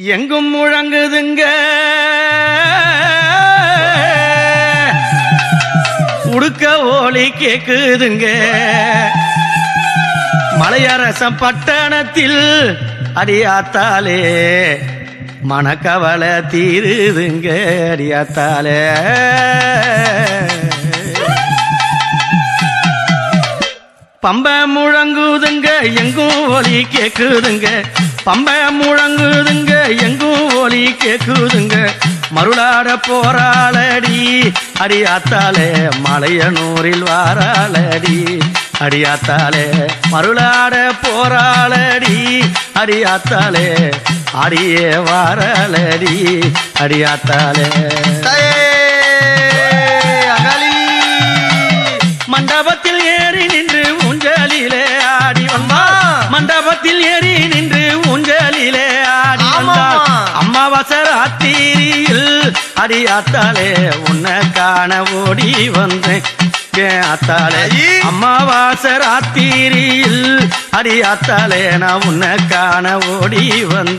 எங்கும் முழங்குதுங்க. உடுக்க ஓலி கேக்குதுங்க. மலையரசம் பட்டணத்தில் அடியாத்தாலே மனக்கவலை தீருதுங்க அடியாத்தாலே. பம்ப முழங்குதுங்க எங்கும் ஒலி கேக்குதுங்க. பம்ப முழங்குதுங்க கேக்குதுங்க. மருளாட போராளடி அடியாத்தாலே மலையனூரில் வாராளடி. அடியாத்தாலே மருளாட போராளடி அடியாத்தாலே அடியே வாராளடி. அடியாத்தாலே. அகலி. மண்டபத்தில் ஏறி நின்று ஊஞ்சலிலே ஆடி வந்தார் மண்டபத்தில் ஏறி அம்மாவாசை ராத்திரியில் அடி ஆத்தாலே உன்னை காண ஓடி வந்தேன். ஏன் ஆத்தாலே அம்மாவாசை ராத்திரியில் அடி ஆத்தாலே நான் உன்னை காண ஓடி வந்தேன்.